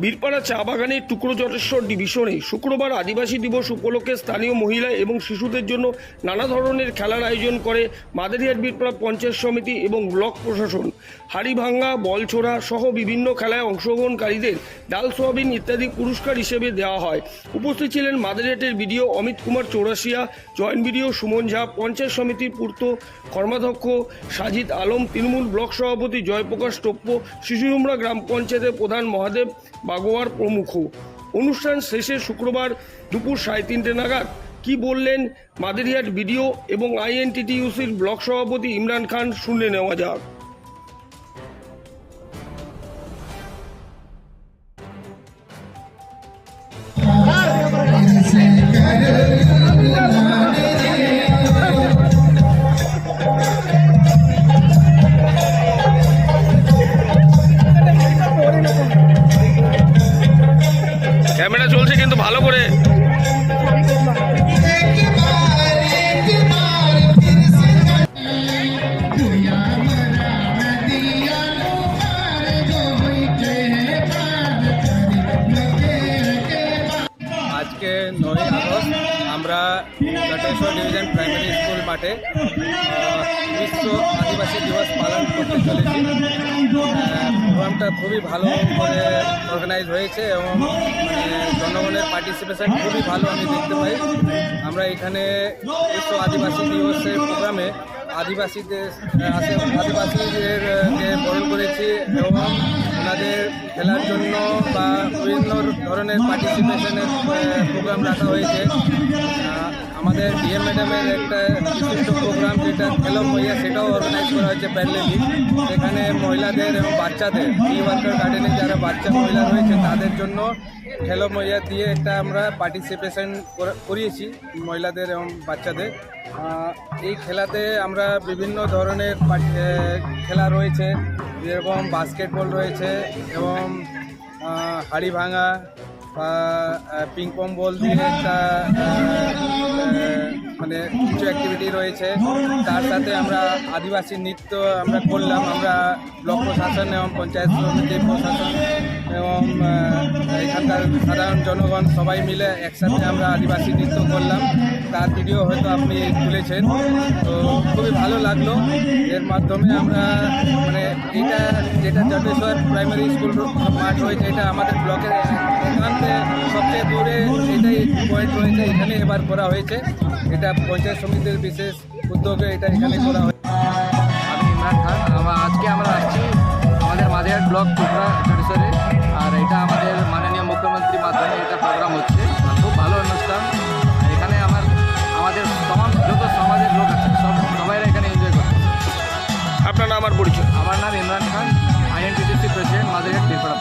বীরপাড়া চা বাগানের টুকরো জটেশ্বর ডিভিশনে শুক্রবার আদিবাসী দিবস উপলক্ষে স্থানীয় মহিলা এবং শিশুদের জন্য নানা ধরনের খেলার আয়োজন করে মাদারিহাট বীরপাড়া পঞ্চায়েত সমিতি এবং ব্লক প্রশাসন। হাড়িভাঙ্গা, বলছোড়া সহ বিভিন্ন খেলায় অংশগ্রহণকারীদের ডাল সোয়াবিন ইত্যাদি পুরস্কার হিসেবে দেওয়া হয়। উপস্থিত ছিলেন মাদারিহাটের BDO Amit Kumar Chaurasia, joint BDO Suman Jha, panchayat সমিতির পূর্ত কর্মাধ্যক্ষ সাজিদ আলম, তৃণমূল ব্লক সভাপতি জয়প্রকাশ টোপ্প শিশুহুমরা গ্রাম পঞ্চায়েতের প্রধান মহাদেব বাগোয়ার প্রমুখ। অনুষ্ঠান শেষে শুক্রবার দুপুর সাড়ে তিনটে নাগাদ কি বললেন মাদারিহাট বিডিও এবং আইএনটিটিইউসির ব্লক সভাপতি ইমরান খান শুনে নেওয়া যাক। ক্যামেরা আজকে নয় আগস্ট আমরা জটেশ্বর ডিভিশন প্রাইমারি স্কুল মাঠে বিশ্ব আদিবাসী দিবস পালন করতে চলেছি। প্রোগ্রামটা খুবই ভালো করে অর্গানাইজ হয়েছে এবং জনগণের পার্টিসিপেশন খুবই ভালো আমি দেখতে পাই। আমরা এখানে বিশ্ব আদিবাসী দিবসের প্রোগ্রামে আদিবাসীদের আসে আদিবাসীদেরকে বরণ করেছি এবং ওনাদের খেলার জন্য বা বিভিন্ন ধরনের পার্টিসিপেশনের প্রোগ্রাম রাখা হয়েছে। আমাদের ডিএম ম্যাডামের একটা বিশিষ্ট প্রোগ্রাম যেটা খেলো মহিলা, সেটাও অর্গানাইজ করা হয়েছে প্যারলেলি সেখানে মহিলাদের এবং বাচ্চাদের ই ওয়ার্কার গার্ডেনে যারা বাচ্চা মহিলা রয়েছে, তাদের জন্য খেলো মহিলা দিয়ে একটা আমরা পার্টিসিপেশন করিয়েছি, মহিলাদের এবং বাচ্চাদের। এই খেলাতে আমরা বিভিন্ন ধরনের খেলা রয়েছে। যেরকম বাস্কেটবল রয়েছে এবং হাড়ি ভাঙা বা পিংপং বল দিয়ে একটা মানে কিছু অ্যাক্টিভিটি রয়েছে। তার সাথে আমরা আদিবাসী নৃত্য আমরা করলাম। আমরা ব্লক প্রশাসন এবং পঞ্চায়েত সমিতি, প্রশাসন এবং সাধারণ জনগণ সবাই মিলে একসাথে আমরা আদিবাসী নৃত্য করলাম। তার ভিডিও হয়তো আপনি তুলেছেন। তো খুবই ভালো লাগল। এর মাধ্যমে আমরা মানে এটা যেটা জটেশ্বর প্রাইমারি স্কুল মাঠ রয়েছে, এটা আমাদের ব্লকের একান্তে সবচেয়ে দূরে এটাই পয়েন্ট রয়েছে। এখানে এবার করা হয়েছে। এটা পঞ্চায়েত সমিতির বিশেষ উদ্যোগে এটা এখানে করা হয়েছে। আমি ইমরান খান। আজকে আমরা আসছি আমাদের মাদিহাট ব্লক টুকরা এটা আমাদের মাননীয় মুখ্যমন্ত্রীর মাধ্যমে এটা প্রোগ্রাম হচ্ছে। খুব ভালো অনুষ্ঠান। এখানে আমার আমাদের তমাম যত সমাজের লোক আছে সব সবাইরা এখানে এনজয় করছে। আপনার নাম আমার পরিচয়? আমার নাম ইমরান খান আইএনটিটিসি প্রেসিডেন্ট মাদারহাট বীরপাড়া